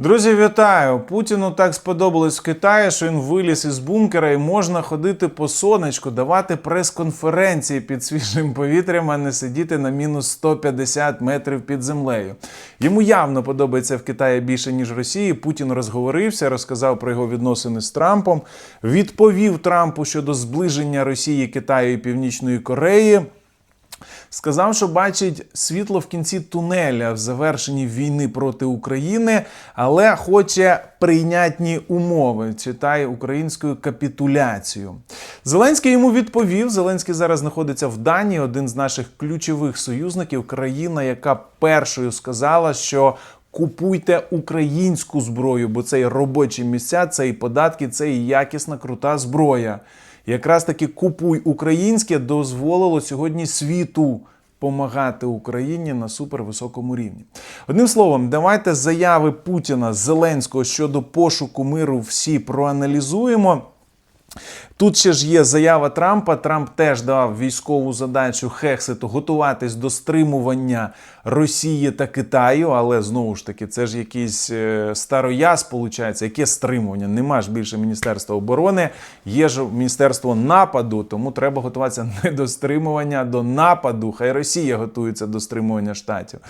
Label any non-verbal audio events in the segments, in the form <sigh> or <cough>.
Друзі, вітаю! Путіну так сподобалось в Китаї, що він виліз із бункера і можна ходити по сонечку, давати прес-конференції під свіжим повітрям, а не сидіти на мінус 150 метрів під землею. Йому явно подобається в Китаї більше ніж Росії. Путін розговорився, розказав про його відносини з Трампом, відповів Трампу щодо зближення Росії, Китаю і Північної Кореї. Сказав, що бачить світло в кінці тунеля в завершенні війни проти України, але хоче прийнятні умови. Читає українською капітуляцію. Зеленський йому відповів. Зеленський зараз знаходиться в Данії, один з наших ключових союзників, країна, яка першою сказала, що. Купуйте українську зброю, бо це і робочі місця, це і податки, це і якісна крута зброя. Якраз таки купуй українське дозволило сьогодні світу помагати Україні на супервисокому рівні. Одним словом, давайте заяви Путіна Зеленського щодо пошуку миру всі проаналізуємо. Тут ще ж є заява Трампа. Трамп теж дав військову задачу Хекситу готуватись до стримування Росії та Китаю, але знову ж таки, це ж якийсь е, старояз, виходить, яке стримування. Нема ж більше Міністерства оборони, є ж Міністерство нападу, тому треба готуватися <laughs> не до стримування, а до нападу. Хай Росія готується до стримування штатів.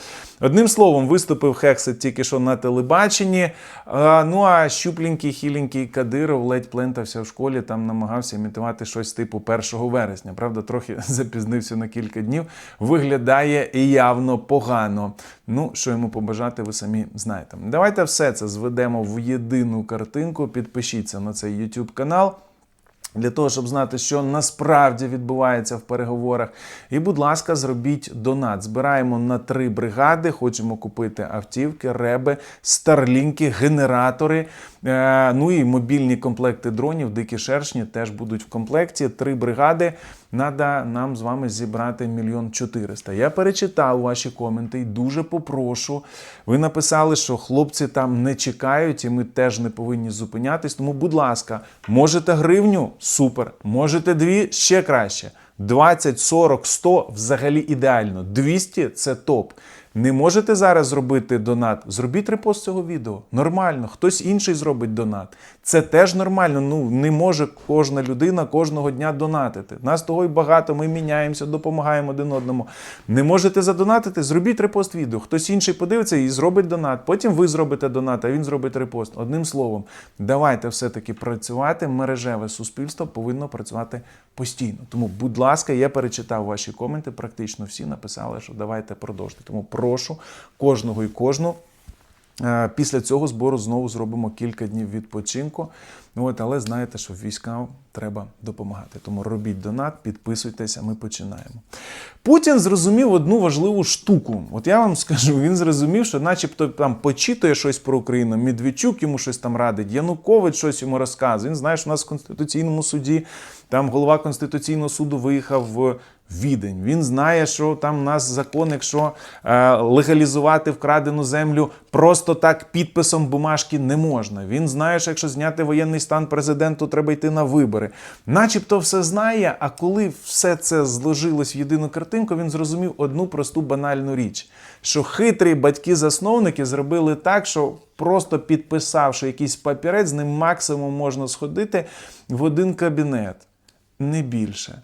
Одним словом, виступив Хексит тільки що на телебаченні. Ну а щупленький, хіленький Кадиров ледь плентався в школі, там намагався імітувати щось типу 1 вересня. Правда, трохи <laughs> запізнився на кілька днів. Виглядає явно погано. Ну, що йому побажати, ви самі знаєте. Давайте все це зведемо в єдину картинку. Підпишіться на цей YouTube канал. Для того, щоб знати, що насправді відбувається в переговорах. І, будь ласка, зробіть донат. Збираємо на три бригади. Хочемо купити автівки, реби, старлінки, генератори. Е, ну і мобільні комплекти дронів, дикі шершні теж будуть в комплекті. Три бригади. Надо нам з вами зібрати мільйон чотириста. Я перечитав ваші коменти і дуже попрошу. Ви написали, що хлопці там не чекають, і ми теж не повинні зупинятись. Тому, будь ласка, можете гривню? Супер. Можете дві ще краще. 20, 40, 100 взагалі ідеально. 200 це топ. Не можете зараз зробити донат? Зробіть репост цього відео. Нормально. Хтось інший зробить донат. Це теж нормально. Ну не може кожна людина кожного дня донатити. Нас того й багато. Ми міняємося, допомагаємо один одному. Не можете задонатити? Зробіть репост відео. Хтось інший подивиться і зробить донат. Потім ви зробите донат, а він зробить репост. Одним словом, давайте все-таки працювати. Мережеве суспільство повинно працювати постійно. Тому, будь ласка, я перечитав ваші коменти. Практично всі написали, що давайте продовжити. Тому прошу кожного і кожну. Е, Після цього збору знову зробимо кілька днів відпочинку. От, але знаєте, що військам треба допомагати. Тому робіть донат, підписуйтеся, ми починаємо. Путін зрозумів одну важливу штуку. От я вам скажу, він зрозумів, що начебто там почитує щось про Україну, Медведчук йому щось там радить, Янукович щось йому розказує. Він знає, що у нас в Конституційному суді там голова Конституційного суду виїхав в Відень. Він знає, що там у нас закон, якщо е, легалізувати вкрадену землю просто так підписом бумажки не можна. Він знає, що якщо зняти воєнний стан президенту, треба йти на вибори. Начебто все знає, а коли все це зложилось в єдину картинку, він зрозумів одну просту банальну річ: що хитрі батьки-засновники зробили так, що просто підписавши якийсь папірець, з ним максимум можна сходити в один кабінет, не більше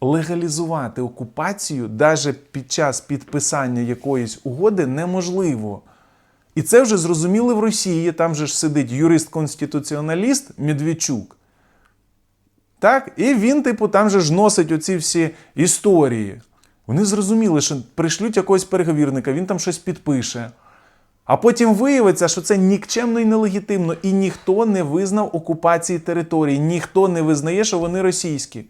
легалізувати окупацію навіть під час підписання якоїсь угоди неможливо. І це вже зрозуміли в Росії. Там же ж сидить юрист-конституціоналіст Медведчук. Так? І він, типу, там же ж носить оці всі історії. Вони зрозуміли, що пришлють якогось переговірника, він там щось підпише. А потім виявиться, що це нікчемно і нелегітимно, і ніхто не визнав окупації території, ніхто не визнає, що вони російські.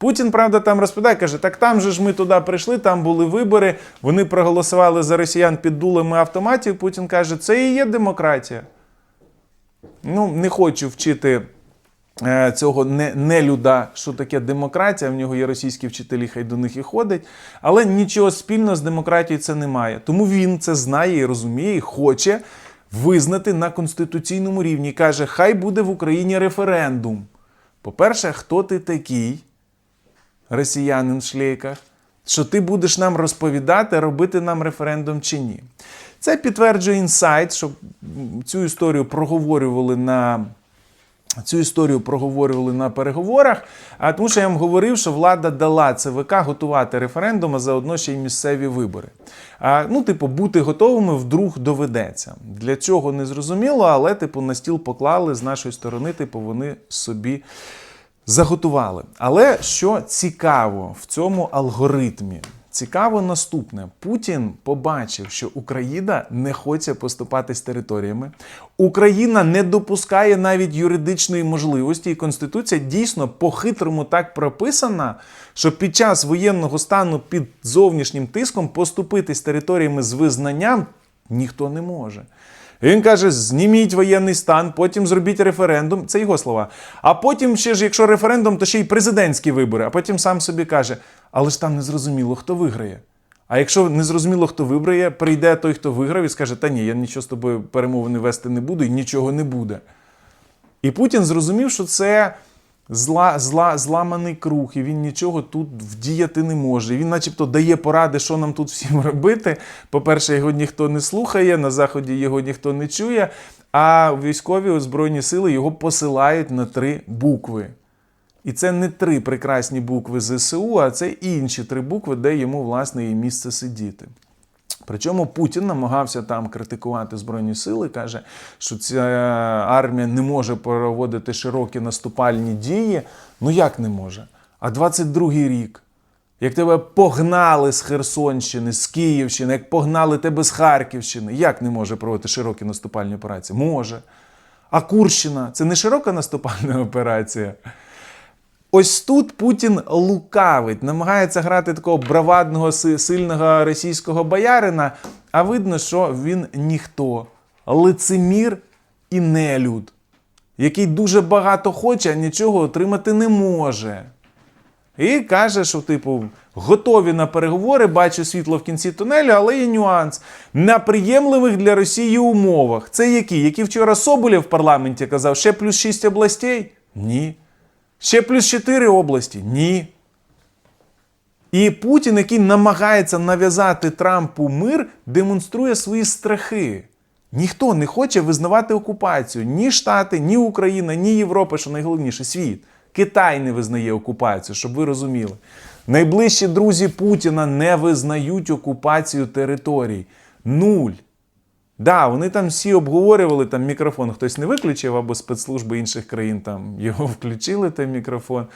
Путін, правда, там розповідає, каже, так там же ж ми туди прийшли, там були вибори, вони проголосували за росіян під дулами автоматів. Путін каже, це і є демократія. Ну, не хочу вчити е, цього не, нелюда, що таке демократія. В нього є російські вчителі, хай до них і ходить. Але нічого спільного з демократією це немає. Тому він це знає і розуміє, і хоче визнати на конституційному рівні. Каже, хай буде в Україні референдум. По-перше, хто ти такий? Росіянин шлейках, що ти будеш нам розповідати, робити нам референдум чи ні. Це підтверджує інсайт, що цю історію проговорювали на. Цю історію проговорювали на переговорах, а тому що я вам говорив, що влада дала ЦВК готувати референдум, а заодно ще й місцеві вибори. А, ну, типу, бути готовими вдруг доведеться. Для чого не зрозуміло, але типу на стіл поклали з нашої сторони, типу, вони собі заготували. Але що цікаво в цьому алгоритмі? Цікаво наступне: Путін побачив, що Україна не хоче поступатись територіями. Україна не допускає навіть юридичної можливості, і Конституція дійсно по-хитрому так прописана, що під час воєнного стану під зовнішнім тиском поступитись територіями з визнанням ніхто не може. Він каже: зніміть воєнний стан, потім зробіть референдум. Це його слова. А потім ще ж, якщо референдум, то ще й президентські вибори. А потім сам собі каже: але ж там не зрозуміло, хто виграє. А якщо не зрозуміло, хто виграє, прийде той, хто виграв, і скаже: Та ні, я нічого з тобою перемовини вести не буду, і нічого не буде. І Путін зрозумів, що це зла, зла, зламаний круг, і він нічого тут вдіяти не може. І він, начебто, дає поради, що нам тут всім <laughs> робити. По-перше, його ніхто не слухає, на заході його ніхто не чує. А військові збройні сили його посилають на три букви. І це не три прекрасні букви ЗСУ, а це інші три букви, де йому власне і місце сидіти. Причому Путін намагався там критикувати Збройні сили, каже, що ця армія не може проводити широкі наступальні дії. Ну як не може? А 22-й рік, як тебе погнали з Херсонщини, з Київщини, як погнали тебе з Харківщини, як не може проводити широкі наступальні операції? Може. А Курщина це не широка наступальна <laughs> операція. Ось тут Путін лукавить, намагається грати такого бравадного, сильного російського боярина, а видно, що він ніхто. Лицемір і нелюд, який дуже багато хоче, а нічого отримати не може. І каже, що, типу, готові на переговори, бачу світло в кінці тунелю, але є нюанс. На приємливих для Росії умовах. Це які? Які вчора Соболєв в парламенті казав, ще плюс 6 областей? Ні. Ще плюс 4 області? Ні. І Путін, який намагається нав'язати Трампу мир, демонструє свої страхи. Ніхто не хоче визнавати окупацію. Ні Штати, ні Україна, ні Європа, що найголовніше, світ. Китай не визнає окупацію, щоб ви розуміли. Найближчі друзі Путіна не визнають окупацію територій. Нуль. Да, вони там всі обговорювали там мікрофон, хтось не виключив або спецслужби інших країн там <laughs> його включили, той мікрофон.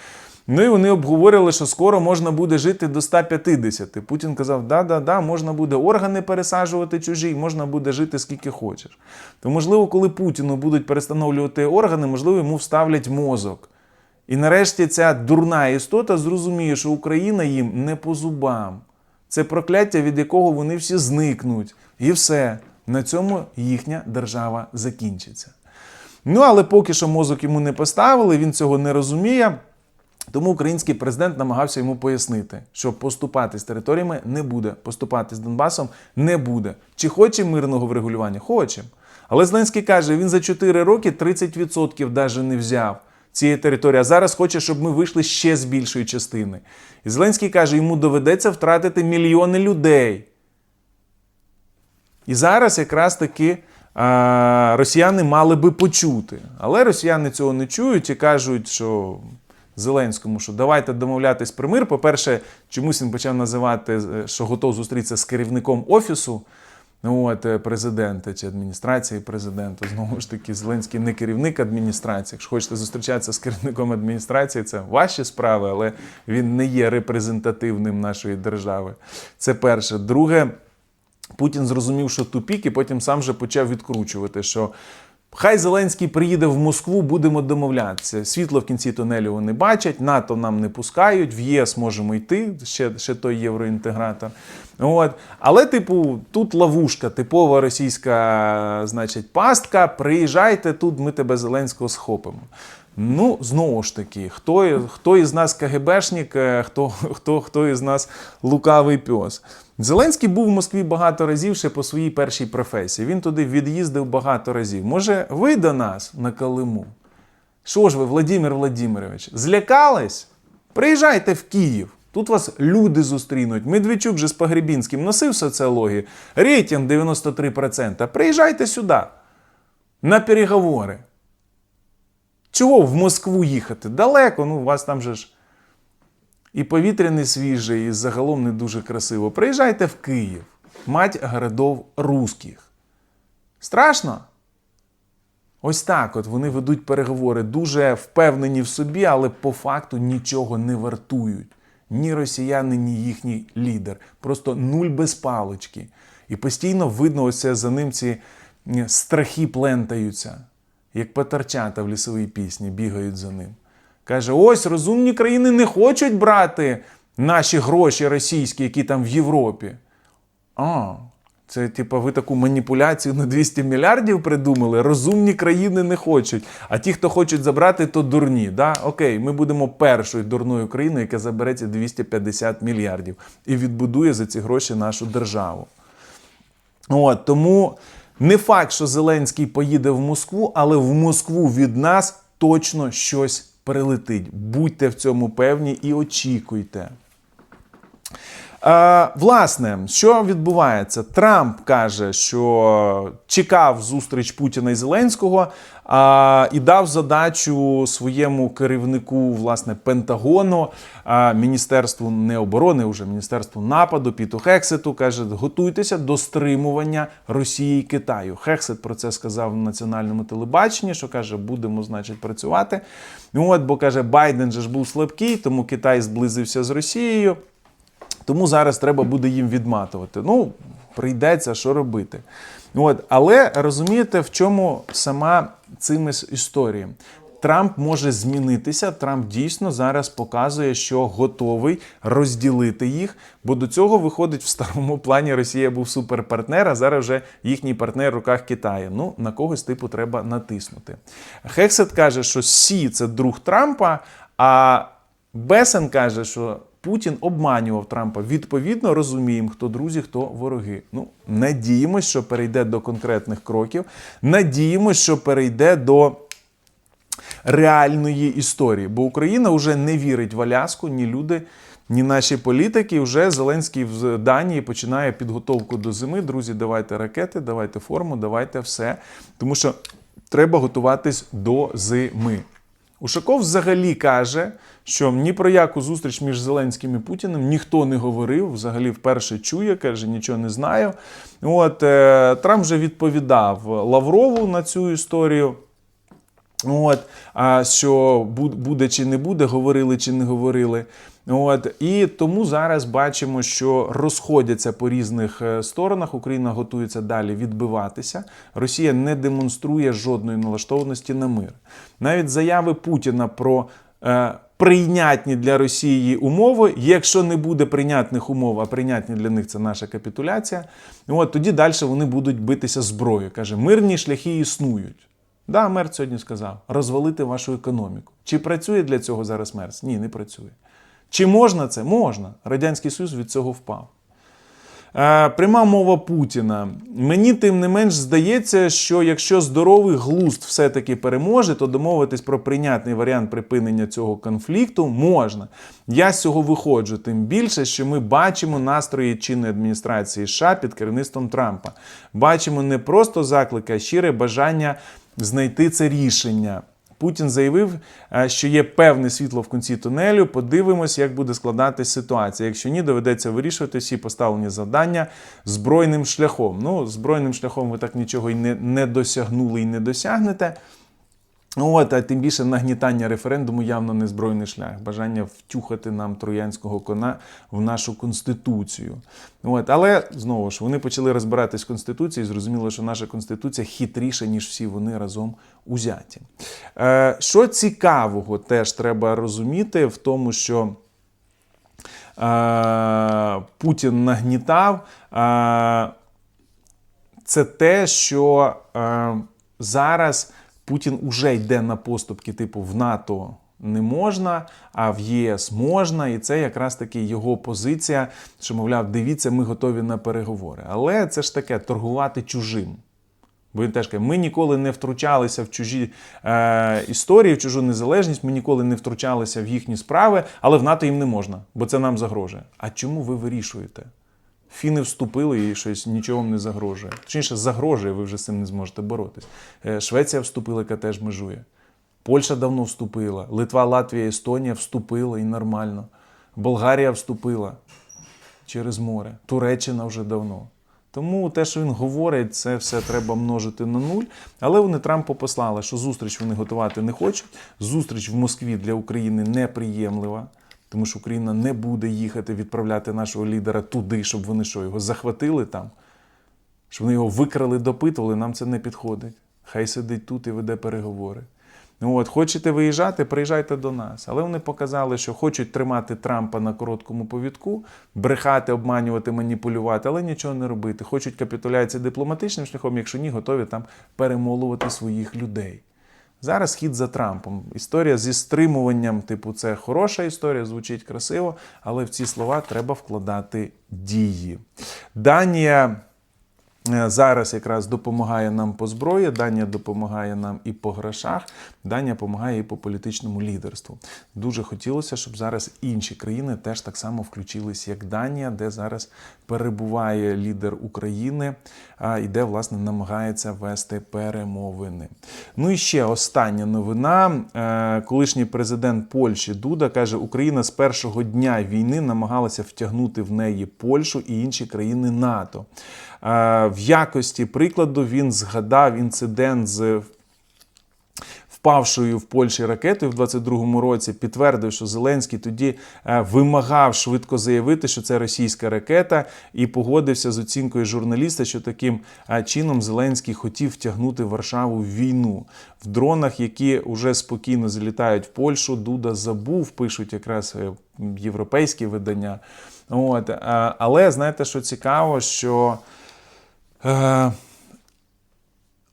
Ну і вони обговорювали, що скоро можна буде жити до 150. Путін казав, да, да, да, можна буде органи пересаджувати чужі, можна буде жити скільки хочеш. То, можливо, коли Путіну будуть перестановлювати органи, можливо, йому вставлять мозок. І нарешті ця дурна істота зрозуміє, що Україна їм не по зубам. Це прокляття, від якого вони всі зникнуть. І все. На цьому їхня держава закінчиться. Ну, але поки що мозок йому не поставили, він цього не розуміє. Тому український президент намагався йому пояснити, що поступати з територіями не буде, поступати з Донбасом не буде. Чи хоче мирного врегулювання? Хочемо. Але Зеленський каже, він за 4 роки 30% навіть не взяв цієї території, а зараз хоче, щоб ми вийшли ще з більшої частини. І Зеленський каже, йому доведеться втратити мільйони людей. І зараз якраз таки росіяни мали би почути. Але росіяни цього не чують і кажуть, що Зеленському, що давайте домовлятись про мир. По-перше, чомусь він почав називати, е, що готов зустрітися з керівником офісу. От, е, президента чи адміністрації президента. Знову ж таки, Зеленський не керівник адміністрації. Якщо хочете зустрічатися з керівником адміністрації, це ваші справи, але він не є репрезентативним нашої держави. Це перше. Друге, Путін зрозумів, що тупік, і потім сам же почав відкручувати, що хай Зеленський приїде в Москву, будемо домовлятися. Світло в кінці тунелю вони бачать, НАТО нам не пускають, в ЄС можемо йти, ще, ще той євроінтегратор. От. Але, типу, тут ловушка, типова російська, значить, пастка. Приїжджайте тут, ми тебе Зеленського схопимо. Ну, знову ж таки, хто, хто із нас КГБшник, е, хто, хто, хто із нас лукавий пес. Зеленський був в Москві багато разів ще по своїй першій професії. Він туди від'їздив багато разів. Може, ви до нас на Калиму? Що ж ви, Владимир Владимирович, злякались? Приїжджайте в Київ. Тут вас люди зустрінуть. Медведчук же з Погребінським носив соціологію. Рейтинг 93%. Приїжджайте сюди. на переговори. Чого в Москву їхати? Далеко, ну у вас там же ж і повітря не свіже, і загалом не дуже красиво. Приїжджайте в Київ, мать городов русських. Страшно? Ось так от вони ведуть переговори, дуже впевнені в собі, але по факту нічого не вартують. Ні росіяни, ні їхній лідер. Просто нуль без палички. І постійно видно, ось за ним ці страхи плентаються, як патерчата в лісовій пісні бігають за ним. Каже: ось розумні країни не хочуть брати наші гроші російські, які там в Європі. А, це типа ви таку маніпуляцію на 200 мільярдів придумали. Розумні країни не хочуть. А ті, хто хочуть забрати, то дурні. Да? Окей, ми будемо першою дурною країною, яка забере ці 250 мільярдів і відбудує за ці гроші нашу державу. От, тому не факт, що Зеленський поїде в Москву, але в Москву від нас точно щось прилетить. Будьте в цьому певні і очікуйте. Е, власне, що відбувається? Трамп каже, що чекав зустріч Путіна і Зеленського а, і дав задачу своєму керівнику власне Пентагону, а, Міністерству не оборони, уже Міністерству нападу, Піту Хексету. каже: готуйтеся до стримування Росії і Китаю. Хексет про це сказав на національному телебаченні, що каже, будемо, значить, працювати. От, бо каже, Байден же ж був слабкий, тому Китай зблизився з Росією. Тому зараз треба буде їм відматувати. Ну, прийдеться, що робити. От, але розумієте, в чому сама цими історія? Трамп може змінитися. Трамп дійсно зараз показує, що готовий розділити їх, бо до цього виходить в старому плані Росія був суперпартнер, а зараз вже їхній партнер в руках Китаю. Ну, на когось типу треба натиснути. Хексет каже, що Сі це друг Трампа, а Бесен каже, що Путін обманював Трампа. Відповідно, розуміємо, хто друзі, хто вороги. Ну, надіємось, що перейде до конкретних кроків. Надіємось, що перейде до реальної історії. Бо Україна вже не вірить в Аляску, ні люди, ні наші політики. Вже Зеленський в Данії починає підготовку до зими. Друзі, давайте ракети, давайте форму, давайте все. Тому що треба готуватись до зими. Ушаков взагалі каже, що ні про яку зустріч між Зеленським і Путіним ніхто не говорив. Взагалі вперше чує, каже, нічого не знаю. От е, Трамп вже відповідав Лаврову на цю історію. От, а що буде чи не буде, говорили чи не говорили. От, і тому зараз бачимо, що розходяться по різних е, сторонах. Україна готується далі відбиватися. Росія не демонструє жодної налаштованості на мир. Навіть заяви Путіна про е, прийнятні для Росії умови. Якщо не буде прийнятних умов, а прийнятні для них це наша капітуляція. От тоді далі вони будуть битися зброєю. Каже, мирні шляхи існують. Да, Мерц сьогодні сказав розвалити вашу економіку. Чи працює для цього зараз Мерц? Ні, не працює. Чи можна це? Можна. Радянський Союз від цього впав. Е, пряма мова Путіна. Мені тим не менш здається, що якщо здоровий глузд все-таки переможе, то домовитись про прийнятний варіант припинення цього конфлікту можна. Я з цього виходжу, тим більше, що ми бачимо настрої чинної адміністрації США під керівництвом Трампа. Бачимо не просто заклик, а щире бажання знайти це рішення. Путін заявив, е, що є певне світло в кінці тунелю. Подивимось, як буде складатись ситуація. Якщо ні, доведеться вирішувати всі поставлені завдання збройним шляхом. Ну, збройним шляхом ви так нічого і не, не досягнули і не досягнете. От, а тим більше нагнітання референдуму явно не збройний шлях, бажання втюхати нам троянського кона в нашу конституцію. От, але знову ж вони почали розбиратись в конституції, зрозуміло, що наша конституція хитріша, ніж всі вони разом узяті. Е, що цікавого, теж треба розуміти в тому, що. Е, Путін нагнітав. Е, це те, що е, зараз Путін уже йде на поступки, типу в НАТО не можна, а в ЄС можна. І це якраз таки його позиція, що, мовляв, дивіться, ми готові на переговори. Але це ж таке торгувати чужим. Бо він теж каже, ми ніколи не втручалися в чужі е, історії, в чужу незалежність, ми ніколи не втручалися в їхні справи, але в НАТО їм не можна, бо це нам загрожує. А чому ви вирішуєте? Фіни вступили і щось нічого вам не загрожує. Точніше, загрожує, ви вже з цим не зможете боротись. Е, Швеція вступила, яка теж межує. Польща давно вступила, Литва, Латвія, Естонія вступила і нормально. Болгарія вступила через море. Туреччина вже давно. Тому те, що він говорить, це все треба множити на нуль. Але вони Трампу послали, що зустріч вони готувати не хочуть. Зустріч в Москві для України неприємлива, тому що Україна не буде їхати відправляти нашого лідера туди, щоб вони що, його захватили там, щоб вони його викрали, допитували. Нам це не підходить. Хай сидить тут і веде переговори. Ну от, хочете виїжджати, приїжджайте до нас. Але вони показали, що хочуть тримати Трампа на короткому повідку, брехати, обманювати, маніпулювати, але нічого не робити. Хочуть капітуляції дипломатичним шляхом, якщо ні, готові там перемолувати своїх людей. Зараз хід за Трампом. Історія зі стримуванням, типу, це хороша історія, звучить красиво, але в ці слова треба вкладати дії. Данія. Е, Зараз якраз допомагає нам по зброї, Данія допомагає нам і по грошах, Данія допомагає і по політичному лідерству. Дуже хотілося, щоб зараз інші країни теж так само включились, як Данія, де зараз перебуває лідер України і де, власне, намагається вести перемовини. Ну і ще остання новина. Е, Колишній президент Польщі Дуда каже, Україна з першого дня війни намагалася втягнути в неї Польщу і інші країни НАТО. В якості прикладу він згадав інцидент з впавшою в Польщі ракетою в 22-му році, підтвердив, що Зеленський тоді е, вимагав швидко заявити, що це російська ракета, і погодився з оцінкою журналіста, що таким е, чином Зеленський хотів втягнути Варшаву в війну. В дронах, які вже спокійно залітають в Польщу, Дуда забув, пишуть якраз е, європейські видання. От, але знаєте, що цікаво, що е,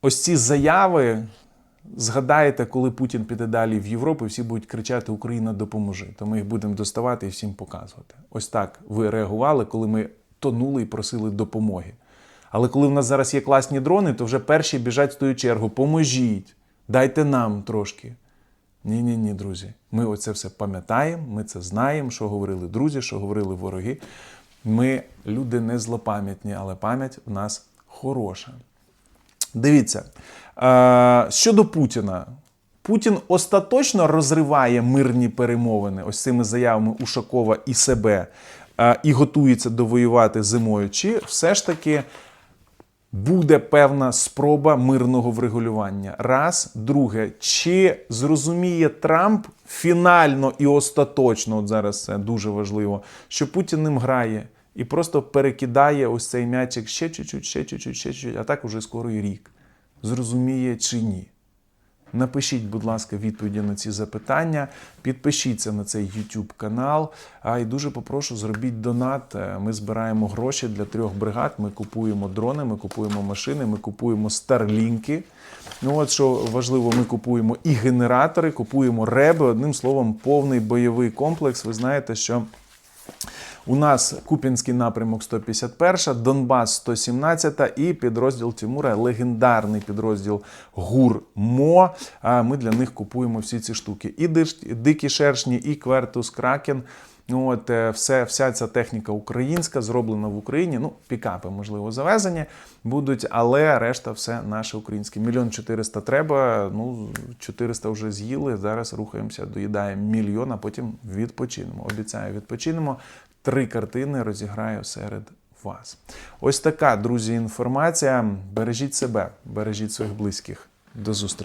ось ці заяви. Згадаєте, коли Путін піде далі в Європу, всі будуть кричати Україна допоможи. То ми їх будемо доставати і всім показувати. Ось так ви реагували, коли ми тонули і просили допомоги. Але коли в нас зараз є класні дрони, то вже перші біжать в ту чергу. Поможіть, дайте нам трошки. Ні, ні, ні, друзі. Ми оце все пам'ятаємо, ми це знаємо, що говорили друзі, що говорили вороги. Ми люди не злопам'ятні, але пам'ять в нас хороша. Дивіться, е, щодо Путіна. Путін остаточно розриває мирні перемовини ось цими заявами Ушакова і себе е, і готується довоювати зимою. Чи все ж таки буде певна спроба мирного врегулювання? Раз, друге, чи зрозуміє Трамп фінально і остаточно, от зараз це дуже важливо, що Путін ним грає і просто перекидає ось цей м'ячик ще чуть-чуть, ще чуть-чуть, ще чуть-чуть, а так уже скоро і рік. Зрозуміє чи ні? Напишіть, будь ласка, відповіді на ці запитання. Підпишіться на цей YouTube канал. А і дуже попрошу, зробіть донат. Е, Ми збираємо гроші для трьох бригад. Ми купуємо дрони, ми купуємо машини, ми купуємо старлінки. Ну от що важливо, ми купуємо і генератори, купуємо реби. Одним словом, повний бойовий комплекс. Ви знаєте, що. У нас Куп'янський напрямок 151, Донбас 117 і підрозділ Тимура, легендарний підрозділ ГУР-МО. Ми для них купуємо всі ці штуки. І дикі шершні, і квертус Кракен. Ну, от, е, все, вся ця техніка українська, зроблена в Україні. Ну, пікапи, можливо, завезені будуть, але решта все наше українське. Мільйон чотириста треба. Ну, 400 вже з'їли. Зараз рухаємося, доїдаємо мільйон, а потім відпочинемо. Обіцяю, відпочинемо. Три картини розіграю серед вас. Ось така, друзі, інформація. Бережіть себе, бережіть своїх близьких. До зустрічі.